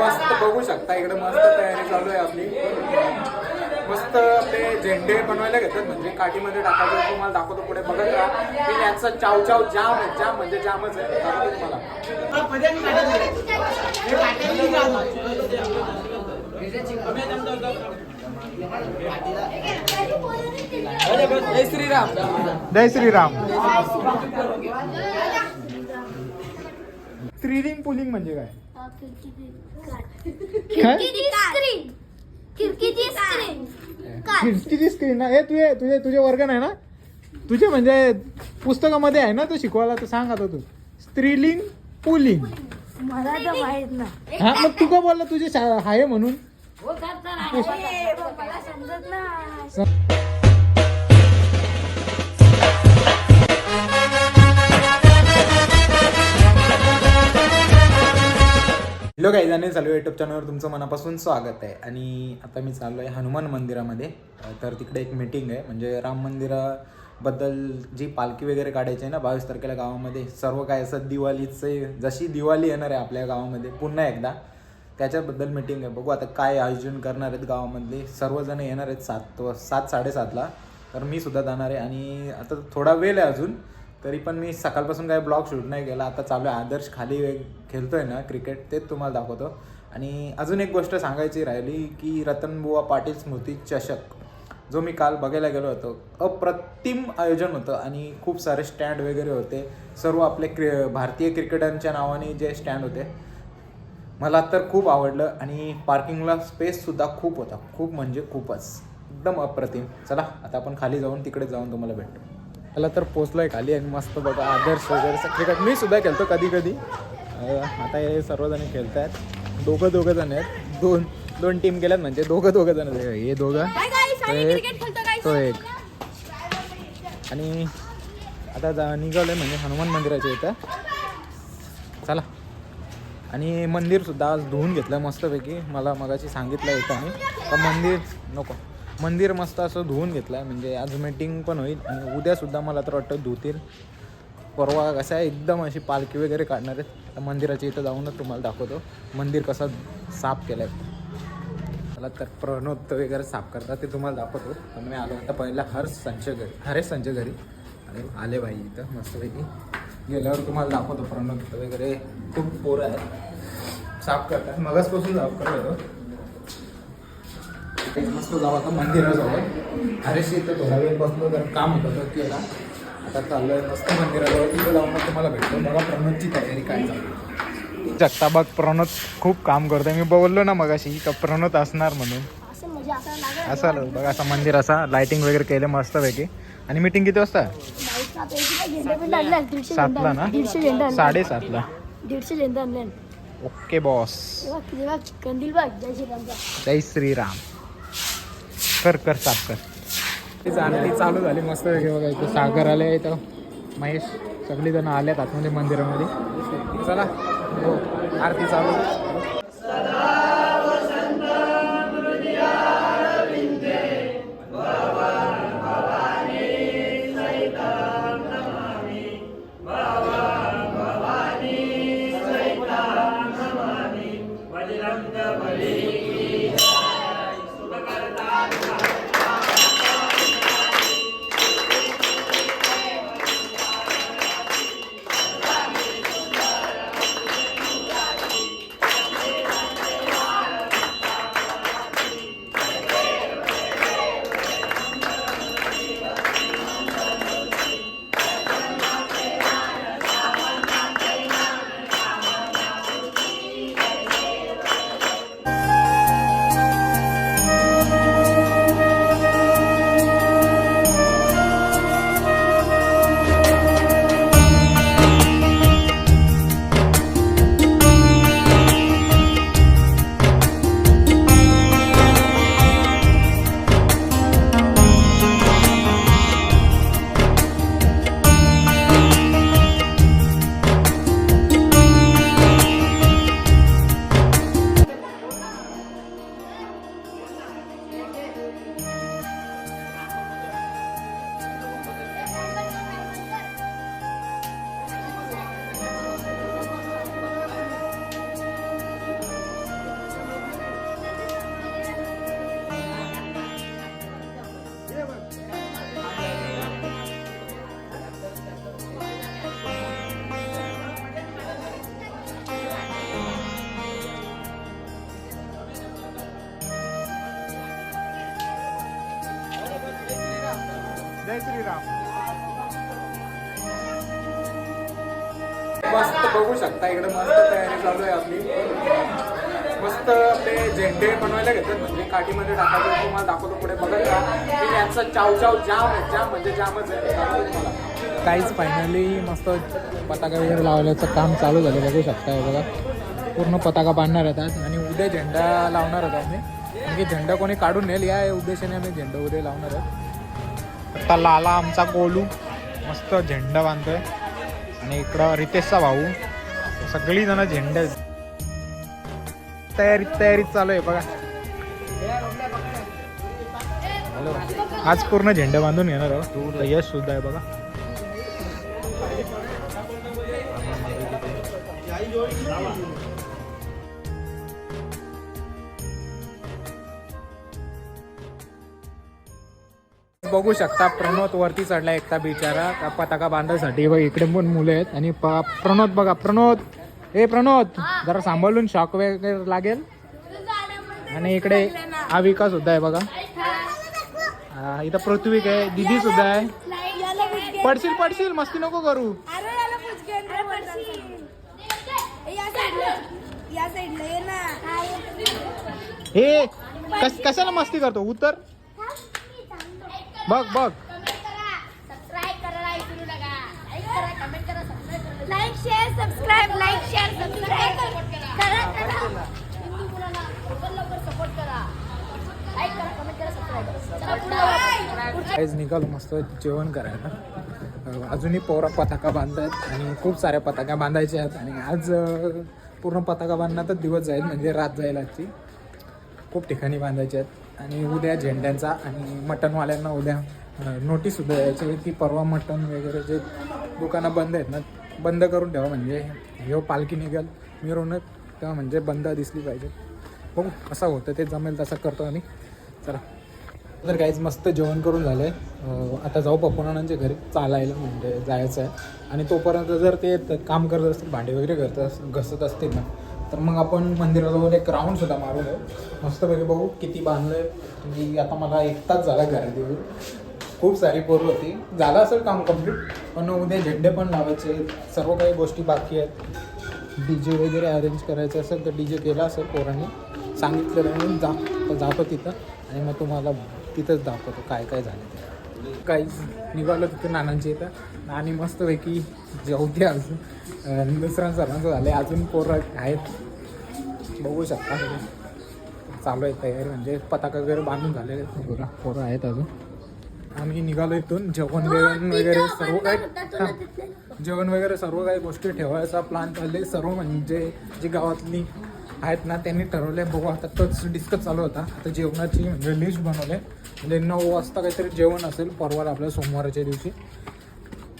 मस्त बघू शकता इकडे मस्त तयारी चालू आहे आपली. मस्त आपले झेंडे बनवायला घेतात म्हणजे काठीमध्ये टाकायचं तुम्हाला दाखवतो पुढे बघत राहा. की यांचा चाव चाव जाम आहे जाम म्हणजे जामच आहे. दाखवतो तुम्हाला. जय श्रीराम. जय श्रीराम. स्त्रीलिंग पुलिंग म्हणजे काय? स्क्रीन खिडकीची स्क्रीन खिडकीची स्क्रीन हे तुझे तुझे तुझे वर्ग नाही ना? तुझे म्हणजे पुस्तकामध्ये आहे ना तू शिकवायला? तर सांग आता तू. स्त्रीलिंग पुलिंग. मला तर माहीत नाही. हा मग तू का बोलला तुझे शा- आहे. म्हणून मला समजत नाही. हॅलो काही जाणे चालू युट्यूब चॅनलवर तुमचं मनापासून स्वागत आहे. आणि आता मी चाललो आहे हनुमान मंदिरामध्ये. तर तिकडे एक मीटिंग आहे. म्हणजे राम मंदिराबद्दल जी पालखी वगैरे काढायची आहे ना बावीस तारखेला गावामध्ये सर्व काय असं दिवाळीचं जशी दिवाळी येणार आहे आपल्या गावामध्ये पुन्हा एकदा. त्याच्याबद्दल मीटिंग आहे. बघू आता काय आयोजन करणार आहेत गावामधले. सर्वजण येणार आहेत सात सात साडेसातला. तर मी सुद्धा जाणार आहे. आणि आता थोडा वेळ आहे अजून. तरी पण मी सकाळपासून काही ब्लॉग शूट नाही केला. आता चालू आहे. आदर्श खाली खेळतोय ना क्रिकेट तेच तुम्हाला दाखवतो. आणि अजून एक गोष्ट सांगायची राहिली की रतनबुवा पाटील स्मृती चषक जो मी काल बघायला गेलो होतो अप्रतिम आयोजन होतं आणि खूप सारे स्टँड वगैरे होते. सर्व आपले क्रि भारतीय क्रिकेटरच्या नावाने जे स्टँड होते मला तर खूप आवडलं आणि पार्किंगला स्पेससुद्धा खूप होता. खूप म्हणजे खूपच. एकदम अप्रतिम. चला आता आपण खाली जाऊन तिकडे जाऊन तुम्हाला भेटतो त्याला तर पोचलोय खाली आणि मस्त बघा आदर्श वगैरे क्रिकेट मी सुद्धा खेळतो कधी कधी आता हे सर्वजण खेळत आहेत दोघं दोघं जण आहेत. दोन दोन टीम गेल्यात म्हणजे दोघं दोघं जण. आहेत. हे दोघं. तो एक तो एक. आणि आता जा निघालोय म्हणजे हनुमान मंदिराच्या इथं. चला. आणि मंदिरसुद्धा आज धुवून घेतलं मस्तपैकी. मला मगाशी सांगितलं इथं आणि का मंदिर नको. मंदिर मस्त असं धुवून घेतलं आहे म्हणजे आज मीटिंग पण होईल. आणि उद्यासुद्धा मला तर वाटतं धुतील. परवा कसं आहे एकदम अशी पालखी वगैरे काढणार आहेत. आता मंदिराच्या इथं जाऊनच तुम्हाला दाखवतो. मंदिर कसं साफ केलं आहे मला तर प्रणोत्त वगैरे साफ करतात ते तुम्हाला दाखवतो. पण मी आलो आता पहिला हर्ष संचय घरी. हरेश संचय घरी. आणि आले बाई इथं मस्तपैकी. गेल्यावर तुम्हाला दाखवतो प्रणोत्त वगैरे. खूप पोरं आहेत. साफ करतात. मगासपासून साफ करतो होतो इथे मस्त जाऊ आता मंदिराजवळ हरेश इथं थोडा वेळ बसलो तर काम होतं तर केला आता चाललोय. मस्त मंदिराजवळ तिथं जाऊन मग तुम्हाला भेटतो. बघा प्रणोतची तयारी काय चालू जगताबाग प्रणोत खूप काम करतोय. मी बोललो ना मगाशी का प्रणोत असणार म्हणून. असं म्हणजे असं बघा मंदिर असा लाइटिंग वगैरे केलं मस्तपैकी. आणि मीटिंग किती वाजता? सातला झेंडे ना? साडेसातला. दीडशे झेंडे आणले. ओके बॉस कंदील बघ. जय श्रीराम. कर कर साफ कर. ती आरती चालू झाली मस्त. वेगळे बघा इथं सागर आले इथं महेश. सगळी जण आल्यात आतमध्ये मंदिरामध्ये. चला हो आरती चालू. जय श्रीराम. मस्त बघू शकता इकडे मस्त तयारी चालू आहे आपली. मस्त आपले झेंडे बनवायला घेतात म्हणजे काठीमध्ये टाकायचं तुम्हाला दाखवतो पुढे बघत राहा की यांचा चाव चाव जाम आहे जाम म्हणजे जामच आहे. तुम्हाला. काहीच फायनली मस्त पताका वगैरे लावल्याचं काम चालू झालं बघू शकता हे बघा. पूर्ण पताका बांधणार आहेत आज आणि उद्या झेंडा लावणार आहोत आम्ही. म्हणजे झेंडा कोणी काढून नेल या उद्देशाने आम्ही झेंडा उद्या लावणार आहोत. आता लाला आमचा गोलू मस्त झेंडा बांधतोय. आणि इकडं रितेशचा भाऊ. सगळी जण झेंडे तयारी तयारी चालू आहे बघा. हॅलो. आज पूर्ण झेंडा बांधून घेणार आहोत यश सुद्धा आहे बघा. बघू शकता प्रणोत वरती चढला एकटा बिचारा. का पताका बांधायसाठी बघ इकडे पण मुलं आहेत. आणि प- प्रणोत बघा प्रणोत. हे प्रणोत जरा सांभाळून शॉक वगैरे लागेल. आणि इकडे आविका सुद्धा आहे बघा. इथं पृथ्वीक आहे दिदी सुद्धा आहे. पडशील पडशील मस्ती नको करू. हे कस कशाला मस्ती करतो? उतर. बघ बघ. Like share subscribe like share subscribe करा करा. काहीच निघालो मस्त. जेवण करायला. अजूनही पोरा पताका बांधतायत आणि खूप साऱ्या पताका बांधायच्या आहेत. आणि आज पूर्ण पताका बांधण्यातच दिवस जाईल म्हणजे रात जाईल आजची. खूप ठिकाणी बांधायचे आहेत. आणि उद्या झेंड्यांचा आणि मटनवाल्यांना उद्या नोटीस नोटीससुद्धा द्यायची की परवा मटन वगैरे जे दुकानं बंद आहेत ना बंद करून ठेवा म्हणजे ह्यो पालखी निघाल मिरवणूक तेव्हा म्हणजे बंद दिसली पाहिजे. हो असं होतं ते जमेल तसं करतो आम्ही. चला. तर काहीच मस्त जेवण करून झालं आहे आता जाऊ पप्पूनानांच्या घरी चालायला म्हणजे जायचं आहे आणि तोपर्यंत जर ते काम करत असतील भांडे वगैरे करत घसत असतील ना तर मग आपण मंदिराजवळ एक राऊंडसुद्धा मारून येऊ. मस्तपैकी बघू किती बांधलं आहे म्हणजे आता मला एक तास झाला घरात येऊन खूप सारी पोरं होती. झालं असेल काम कंप्लीट पण उद्या झेंडे पण लावायचे. सर्व काही गोष्टी बाकी आहेत. डी जे वगैरे अरेंज करायचं असेल तर डी जे केला असेल पोरांनी. सांगितलेलं म्हणून जा जातो तिथं. आणि मग तुम्हाला तिथंच दाखवतो काय काय झालं ते. काहीच निघालो तिथं नानांची इथं. नानी मस्तपैकी जेवते अजून. अं, दुसऱ्या सर्वांचं झालं अजून पोरं आहेत. बघू शकता. चालू आहे तयारी. म्हणजे पताका वगैरे बांधून झालेले पोरं पोरं आहेत अजून. आम्ही निघालो इथून. जेवण बिवण वगैरे सर्व काही हा. जेवण वगैरे सर्व काही गोष्टी ठेवायचा प्लॅन चालले सर्व म्हणजे जी गावातली आहेत ना त्यांनी ठरवले बघू आता तोच डिस्कस चालू होता. आता जेवणाची म्हणजे लिस्ट बनवले म्हणजे नऊ वाजता काहीतरी जेवण असेल परवा आपल्या सोमवारच्या दिवशी.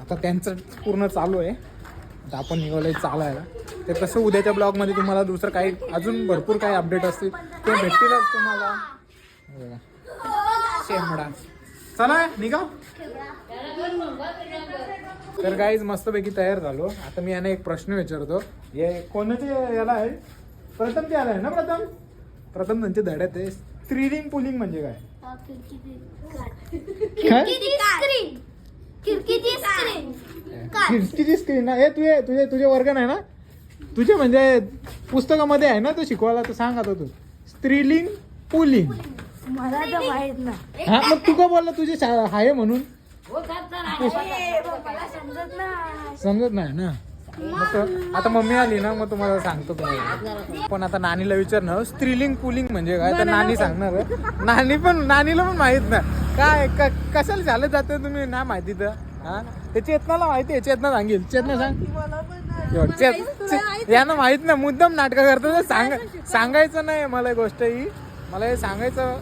आता त्यांचं पूर्ण चालू आहे. आता आपण निघालोय चालायला. ते तसं उद्याच्या ब्लॉगमध्ये तुम्हाला दुसरं काही अजून भरपूर काही अपडेट असतील. ते भेटतीलच तुम्हाला? शेमडा चला निघा. तर काहीच मस्तपैकी तयार झालो. आता मी यांना एक प्रश्न विचारतो. हे कोणाचे याला आहे? प्रथम ते आला आहे ना प्रथम? प्रथम त्यांच्या धड्यात आहे. स्त्रीलिंग पुलिंग म्हणजे काय? खिडकीची स्क्रीन खिडकीची स्क्रीन ना. हे तुझे तुझे तुझे वर्ग नाही ना? तुझे म्हणजे पुस्तकामध्ये आहे ना तो शिकवायला? तर सांग आता तू. स्त्रीलिंग पुलिंग मला तर माहीत ना हा मग तू का बोलला तुझे शा- आहे म्हणून? नाही. समजत नाही ना? मग आता मम्मी आली ना मग तुम्हाला सांगतो तुम्हाला. पण आता नानीला विचारणं स्त्रीलिंग पुलिंग म्हणजे काय? तर नानी सांगणार. नानी पण नानीला पण माहीत ना काय कशाला झालं जातं तुम्ही? ना माहिती तर. हा? ते चेतनाला माहिती आहे चेतना सांगेल. चेतना सांग. यांना माहीत नाही मुद्दाम नाटकं करतो सांग सांगायचं नाही मला गोष्ट ही. मला हे सांगायचं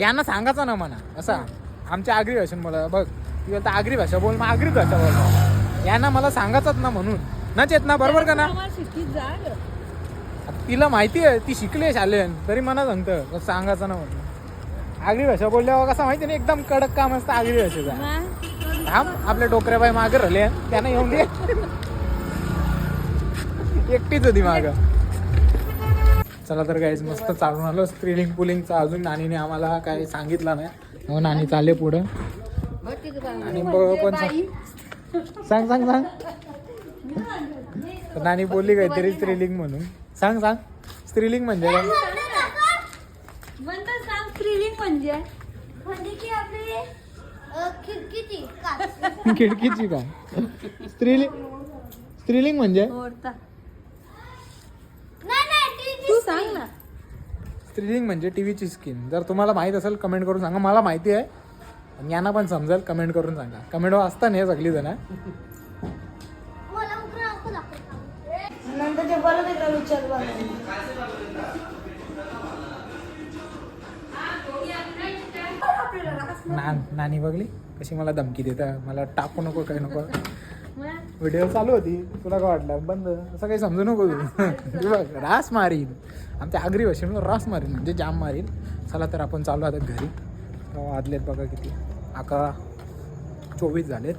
यांना सांगायचं ना म्हणा असा. आमच्या आगरी भाषेन मला बघ. ती आगरी भाषा बोल मग आगरी भाषा बोल. यांना मला सांगायचंच ना म्हणून. ना चेतना बरोबर का ना? तिला माहिती आहे ती शिकली आहे शालेन तरी मला सांगतं सांगायचं ना म्हणून. आगरी भाषा बोलल्यावर कसं माहिती नाही एकदम कडक काम असतं आगरी भाषेचा. थांब आपल्या डोकऱ्याबाई मागे राहिले त्यांना येऊन दे. एकटीच होती माग. चला तर काहीच मस्त चालून आलो स्त्रीलिंग पुलिंगचा अजून नानीने आम्हाला काही सांगितलं नाही. हो नानी चालले पुढं. आणि बघ पण सांग सांग सांग. नानी बोलली काहीतरी स्त्रीलिंग म्हणून. सांग सांग. स्त्रीलिंग म्हणजे काय? म्हणतात सांग स्त्रीलिंग म्हणजे? म्हणजे की आपली खिडकीची काच. खिडकीची काय स्त्रीलिंग स्त्रीलिंग म्हणजे? आवडता नाही नाही ती- तू सांग ना. स्त्रीलिंग म्हणजे टीव्हीची स्किन जर तुम्हाला माहीत असेल कमेंट करून सांगा. मला माहिती आहे यांना पण समजेल कमेंट करून सांगा. कमेंट असता नाही सगळी जण. नानी बघली? कशी मला धमकी देता? मला टाकू नको काही नको. व्हिडिओ चालू होती. तुला काय वाटलं? बंद. असं काही समजू नको तू. बघ रास मारीन. आमच्या आगरी भाषेनं रास मारीन म्हणजे जाम मारीन. चला तर आपण चालू आता घरी. वाजलेत बघा किती. आका चोवीस झालेत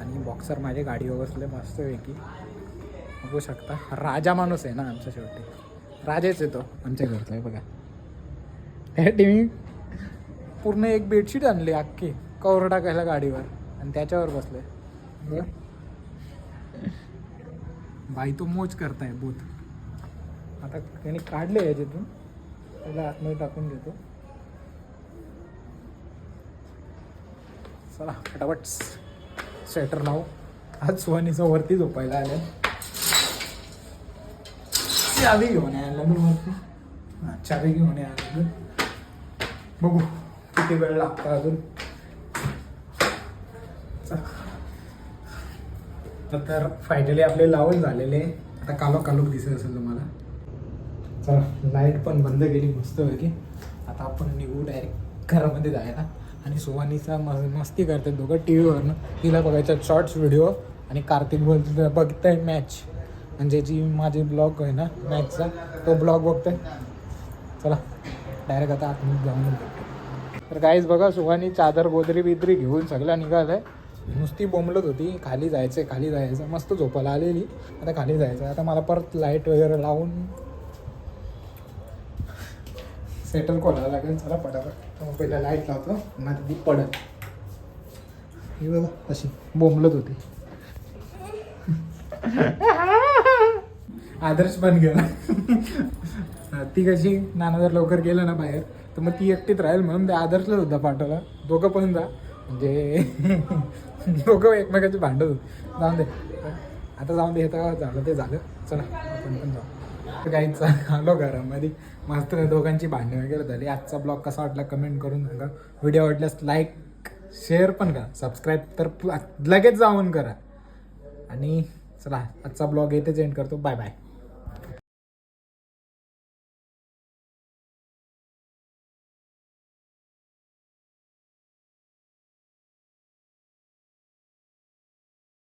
आणि बॉक्सर माझ्या गाडीवर बसले मस्तपैकी बघू शकता. राजा माणूस आहे ना आमच्या शेवटी. राजाच येतो आमच्या घरचा आहे बघा. हे टीव्ही पूर्ण एक बेडशीट आणली अख्खी. कवर टाकायला गाडीवर आणि त्याच्यावर बसले. बाई तो मोज करताय बोत आता त्याने काढले याच्यातून. त्याला आतमध्ये टाकून घेतो चला फटाफट स्वेटर लावू. आज सुहानीचं वरती झोपायला आलं. चावी घेऊन यायला लागलो वरती. हा, चावी घेऊन यायला लागलो बघू किती वेळ लागतो अजून. तर फायनली आपले लावून झालेले. आता कालो कालोक दिसत असेल तुम्हाला. चला लाइट पण बंद केली मस्त पैकी. आता आपण निघू डायरेक्ट घरामध्ये जायला. आणि सुहानीचा म मस्ती करते दोघं टी व्हीवरनं तिला बघायचा शॉर्ट्स व्हिडिओ आणि कार्तिक बोल बघताय मॅच म्हणजे जी माझी ब्लॉग आहे ना मॅचचा तो ब्लॉग बघतोय. चला डायरेक्ट आता आतमध्ये जाऊन तर काहीच बघा सुहानी चादर गोदरी बिदरी घेऊन सगळ्या निघालं आहे नुसती बोंबलत होती खाली जायचं खाली जायचं मस्त झोपायला आलेली. आता खाली जायचं आता मला परत लाइट वगैरे लावून सेटल कोणाला लागेल. चला पटापट. तर मग पहिला लाइट लावतो. मग ती पडत ही बघा अशी बोंबलत होती. आदर्श पण गेला. ती कशी नाना जर लवकर गेलं ना बाहेर तर मग ती एकटीच राहील म्हणून ते आदर्शलाच होता पाठवलं. दोघं पण जा. म्हणजे दोघं एकमेकाचे भांडत होते. जाऊन दे. आता जाऊन दे हे तर झालं ते झालं. चला आपण पण जाऊ. तर आलो घरामध्ये. मस्त दोघांची भांडणं वगैरे झाली. आजचा ब्लॉग कसा वाटला कमेंट करून सांगा. व्हिडिओ आवडल्यास लाईक शेअर पण करा. सबस्क्राईब तर लगेच जाऊन करा. आणि चला आजचा ब्लॉग येथेच एंड करतो. Bye bye.